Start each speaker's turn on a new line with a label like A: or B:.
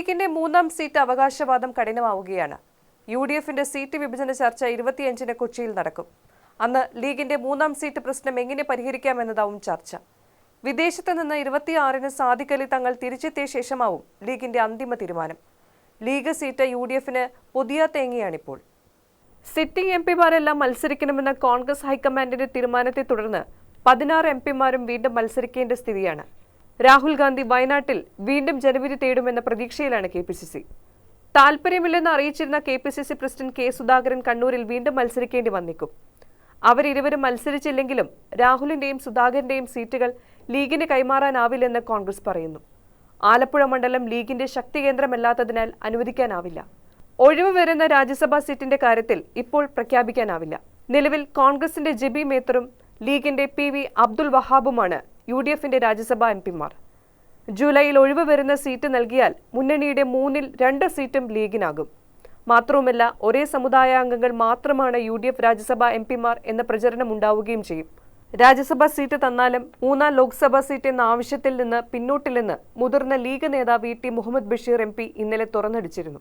A: ലീഗിന്റെ മൂന്നാം സീറ്റ് അവകാശവാദം കഠിനമാവുകയാണ്. യു ഡി എഫിന്റെ സീറ്റ് വിഭജന ചർച്ച ഇരുപത്തിയഞ്ചിന് കൊച്ചിയിൽ നടക്കും. അന്ന് ലീഗിന്റെ മൂന്നാം സീറ്റ് പ്രശ്നം എങ്ങനെ പരിഹരിക്കാമെന്നതാവും ചർച്ച. വിദേശത്ത് നിന്ന് ഇരുപത്തിയാറിന് സാധിക്കലി തങ്ങൾ തിരിച്ചെത്തിയ ശേഷമാവും ലീഗിന്റെ അന്തിമ തീരുമാനം. ലീഗ് സീറ്റ് യു ഡി എഫിന് പുതിയ തേങ്ങയാണിപ്പോൾ. സിറ്റിംഗ് എം പിമാരെല്ലാം മത്സരിക്കണമെന്ന കോൺഗ്രസ് ഹൈക്കമാൻഡിന്റെ തീരുമാനത്തെ തുടർന്ന് പതിനാറ് എം പിമാരും വീണ്ടും മത്സരിക്കേണ്ട സ്ഥിതിയാണ്. രാഹുൽ ഗാന്ധി വയനാട്ടിൽ വീണ്ടും ജനവിധി തേടുമെന്ന പ്രതീക്ഷയിലാണ് കെ പി സി സി. താൽപര്യമില്ലെന്ന് അറിയിച്ചിരുന്ന K P C C president K Sudhakaran കണ്ണൂരിൽ വീണ്ടും മത്സരിക്കേണ്ടി വന്നേക്കും. അവരിരുവരും മത്സരിച്ചില്ലെങ്കിലും രാഹുലിന്റെയും സുധാകരന്റെയും സീറ്റുകൾ ലീഗിന് കൈമാറാനാവില്ലെന്ന് കോൺഗ്രസ് പറയുന്നു. ആലപ്പുഴ മണ്ഡലം ലീഗിന്റെ ശക്തി കേന്ദ്രമല്ലാത്തതിനാൽ അനുവദിക്കാനാവില്ല. ഒഴിവ് വരുന്ന രാജ്യസഭാ സീറ്റിന്റെ കാര്യത്തിൽ ഇപ്പോൾ പ്രഖ്യാപിക്കാനാവില്ല. നിലവിൽ കോൺഗ്രസിന്റെ ജെബി മേത്തറും ലീഗിന്റെ പി വി അബ്ദുൽ വഹാബുമാണ് യു ഡി എഫിന്റെ രാജ്യസഭാ എം പിമാർ. ജൂലൈയിൽ ഒഴിവ് വരുന്ന സീറ്റ് നൽകിയാൽ മുന്നണിയുടെ മൂന്നിൽ രണ്ട് സീറ്റും ലീഗിനാകും. മാത്രവുമല്ല ഒരേ സമുദായാംഗങ്ങൾ മാത്രമാണ് U D F Rajya Sabha M പിമാർ എന്ന പ്രചരണം ഉണ്ടാവുകയും ചെയ്യും. രാജ്യസഭാ സീറ്റ് തന്നാലും മൂന്നാം ലോക്സഭാ സീറ്റ് എന്ന ആവശ്യത്തിൽ നിന്ന് പിന്നോട്ടില്ലെന്ന് മുതിർന്ന ലീഗ് നേതാവ് E T Muhammad Basheer M P ഇന്നലെ തുറന്നടിച്ചിരുന്നു.